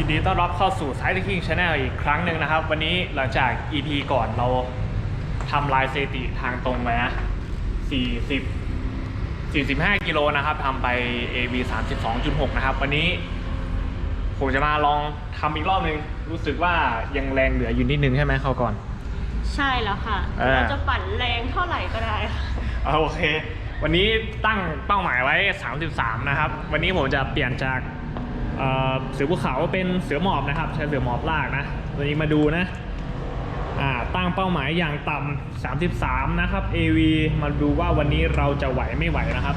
ยินดีต้อนรับเข้าสู่ Side King Channel อีกครั้งหนึ่งนะครับ วันนี้หลังจาก EP ก่อนเราทำลายสถิติทางตรงไปนะ40 45 กิโลนะครับทำไป AV 32.6 นะครับ วันนี้ผมจะมาลองทำอีกรอบหนึ่งรู้สึกว่ายังแรงเหลืออยู่นิดนึงใช่ไหมเขาวก่อน ใช่แล้วค่ะ เออ เราจะปั่นแรงเท่าไหร่ก็ได้ค่ะอ่าโอเค วันนี้ตั้งเป้าหมายไว้ 33 นะครับ วันนี้ผมจะเปลี่ยนจาก เสือภูเขาเป็นเสือหมอบนะครับ ใช้เสือหมอบลากนะวันนี้มาดูนะตั้งเป้าหมายอย่างต่ำ33 นะครับ AV มาดูว่าวันนี้เราจะไหวไม่ไหวนะครับ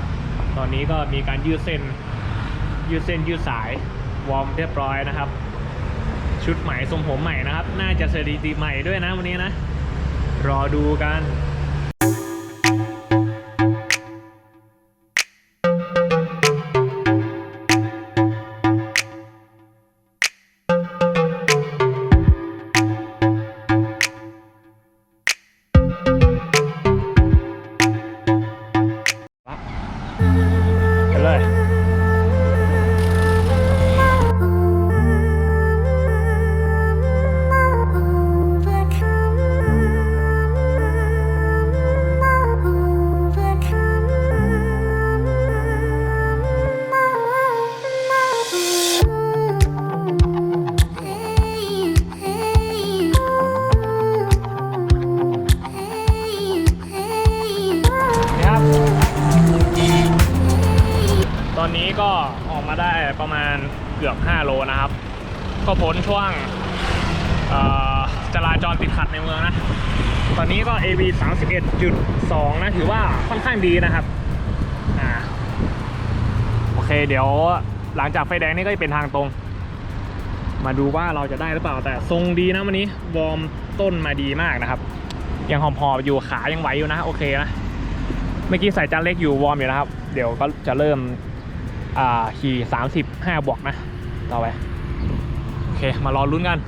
ตอนนี้ก็มีการยืดเส้น ยืดเส้นยืดสายวอร์มเรียบร้อยนะครับ ชุดใหม่ทรงผมใหม่นะครับ น่าจะสถิติใหม่ด้วยนะวันนี้นะ รอดูกัน นนี้ก็ออกมาได้ประมาณเกือบ 5 โลนะครับ ก็พ้นช่วงจราจรติดขัดในเมืองนะ ตอนนี้ก็ AV 31.2 นะ ถือว่าค่อนข้างดีนะครับอ่าโอเค เดี๋ยวหลังจากไฟแดงนี่ก็จะเป็นทางตรง มาดูว่าเราจะได้หรือเปล่าแต่ทรงดีนะวันนี้วอร์มต้นมาดีมากนะครับ ยังหอมๆอยู่ขายังไหวอยู่นะ โอเคนะเมื่อกี้ใส่จานเล็กอยู่วอร์มอยู่นะครับ เดี๋ยวก็จะเริ่ม อ่าขี่35บวกนะ ต่อไป โอเค มารอลุ้นกัน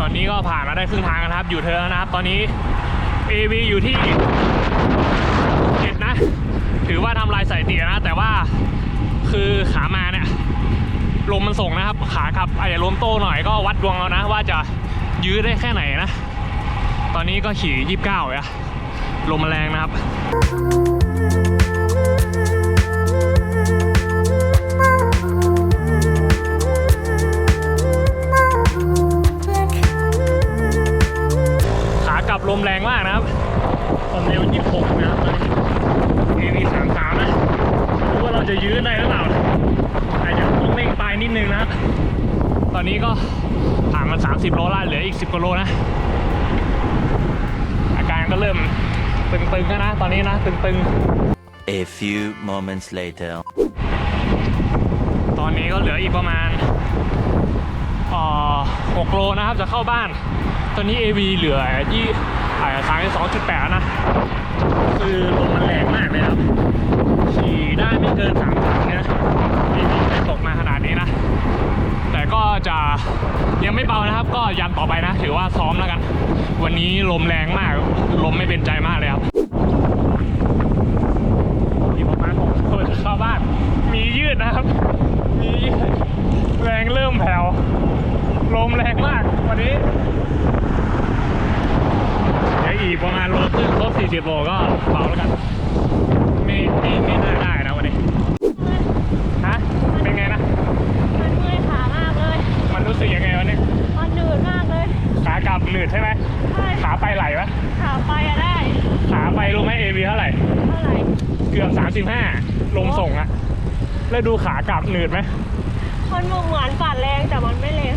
ตอนนี้ก็ผ่านมาได้ครึ่งทางแล้วนะครับ อยู่เธอแล้วนะครับ ตอนนี้ AV อยู่ที่เจ็ดนะ ถือว่าทำลายสถิตินะ แต่ว่าคือขามาเนี่ย ลมมันส่งนะครับ ขากลับอาจจะล้มโตหน่อยก็วัดดวงแล้วนะ ว่าจะยื้อได้แค่ไหนนะ ตอนนี้ก็ขี่29เลยอะลมมันแรงนะครับขากลับลมแรงมากนะครับความเร็ว 26 นะครับตอนนี้ AV 33นะดูว่าเราจะยื้อได้หรือเปล่า ตอนนี้ก็ผ่านมา 30 โลแล้วเหลืออีก 10กว่าโลนะ อาการก็เริ่มตึงๆแล้วนะ ตอนนี้นะ ตึง A few moments later. ๆตอนนี้ก็เหลืออีกประมาณเอ่อ6โลนะครับจะเข้าบ้าน ตอนนี้ AV เหลือยี่อ่าสามสองจุดแปดนะ คือลมมันแรงมากเลยครับ ขี่ได้ไม่เกินสามถังเนี่ยนะ AV ไม่ตกมาขนาดนี้นะ แต่ก็จะยังไม่เบานะครับ ก็ยันต่อไปนะ ถือว่าซ้อมแล้วกัน วันนี้ลมแรงมาก ลมไม่เป็นใจมากเลยครับอีกประมาณหกคนเข้าบ้าน มียืดนะครับ มีแรงเริ่มแผ่วลมแรงมากวันนี้เดี๋ยวอีกประมาณโลครึ่งครบ40โลก็เบาแล้วกัน ไม่ไม่ไม่น่าได้นะวันนี้ ฮะ เป็นไงนะ มันเมื่อยขามากเลย มันรู้สึกยังไงวะเนี่ย มันหนืดมากเลย ขากลับหนืดใช่ไหม ใช่ ขาไปไหลปะขาไปอะได้ ขาไปรู้ไหมเอวีเท่าไหร่ เท่าไหร่ เกือบ 35 ลงส่งอะแล้วดูขากลับหนืดไหมมันเหมือนปั่นแรงแต่มันไม่แรง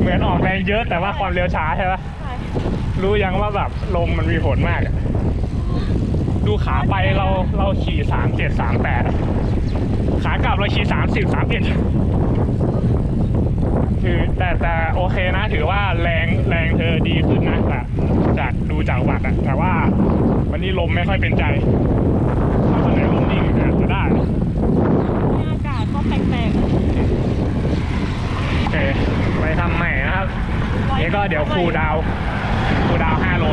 เหมือนออกแรงเยอะแต่ว่าความเร็วช้าใช่ปะใช่ รู้ยังว่าแบบลมมันมีผลมากอะดูขาไปเราเราขี่ 37 38 ขากลับเราขี่30 31ถือ แต่แต่โอเคนะถือว่าแรงแรงเธอดีขึ้นนะแต่จากดูจากวัดอะแต่ว่าวันนี้ลมไม่ค่อยเป็นใจถ้าวันไหนลมดีอาจะได้อากาศก็แปลกๆโอเคไปทำใหม่นะครับนี่ก็เดี๋ยวครูดาวครูดาวห้าโล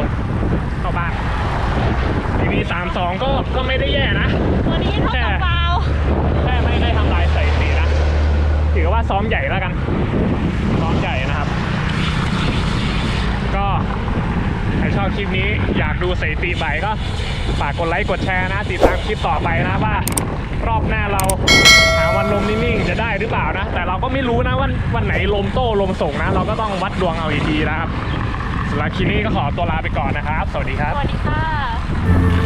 เข้าบ้านทีนี้สามสองก็ก็ไม่ได้แย่นะวันนี้เท่ากับเปล่แค่ไม่ได้ทำลายแส ถือว่าซ้อมใหญ่แล้วกันซ้อมใหญ่นะครับ ก็ใครชอบคลิปนี้อยากดูสถิติใหม่ก็ฝากกดไลค์กดแชร์นะ ติดตามคลิปต่อไปนะว่ารอบหน้าเราหาวันลมนิ่งๆจะได้หรือเปล่านะ แต่เราก็ไม่รู้นะวันวันไหนลมโต้ลมส่งนะ เราก็ต้องวัดดวงเอาอีกทีนะครับสำหรับคลิปนี้ก็ขอตัวลาไปก่อนนะครับ สวัสดีครับ สวัสดีค่ะ